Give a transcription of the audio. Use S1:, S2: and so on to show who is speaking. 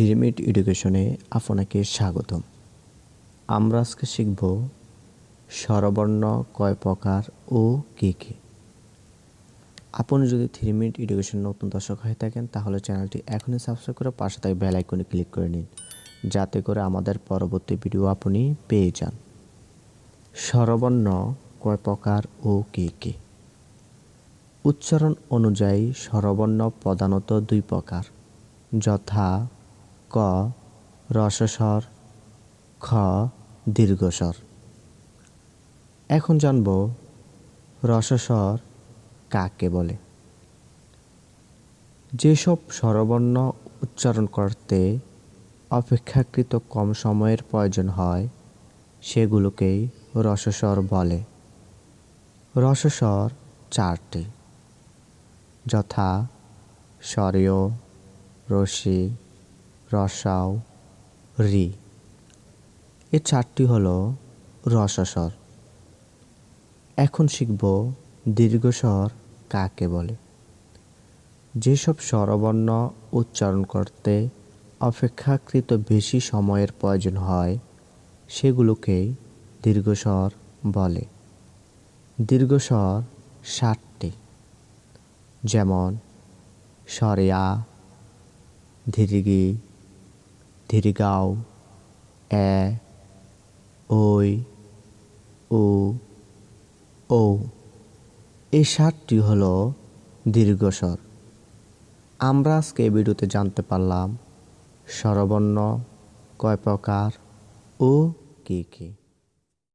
S1: Three এডুকেশনে আপনাকে স্বাগতম। আমরা আজকে শিখব স্বরবর্ণ কয় প্রকার ও কী কী। আপনি যদি থ্রি মিনিট এডুকেশন নতুন দর্শক হয়ে থাকেন, তাহলে চ্যানেলটি এখনই সাবস্ক্রাইব করে পাশে তাই বেল আইকনে ক্লিক করে নিন, যাতে করে আমাদের পরবর্তী ভিডিও আপনি পেয়ে যান। স্বরবর্ণ কয় প্রকার ও কে কে? উচ্চারণ অনুযায়ী স্বরবর্ণ প্রধানত দুই প্রকার, যথা ক, রসস্বর, খ, দীর্ঘস্বর। এখন জানব রসস্বর কাকে বলে। যেসব স্বরবর্ণ উচ্চারণ করতে অপেক্ষাকৃত কম সময়ের প্রয়োজন হয়, সেগুলোকেই রসস্বর বলে। রসস্বর চারটি। যথা, স্বরীয় রসি রসাও রি। এ চারটি হল রসস্বর। এখন শিখব দীর্ঘস্বর কাকে বলে। যেসব স্বরবর্ণ উচ্চারণ করতে অপেক্ষাকৃত বেশি সময়ের প্রয়োজন হয় সেগুলোকেই দীর্ঘস্বর বলে। দীর্ঘস্বর ষাটটি যেমন সরেয়া ধীরিগি ধীরিগাও এ ওই ও ও এই সাতটি হল দীর্ঘস্বর। আমরা আজকে এই ভিডিওতে জানতে পারলাম স্বরবর্ণ, কয় প্রকার ও কী কী।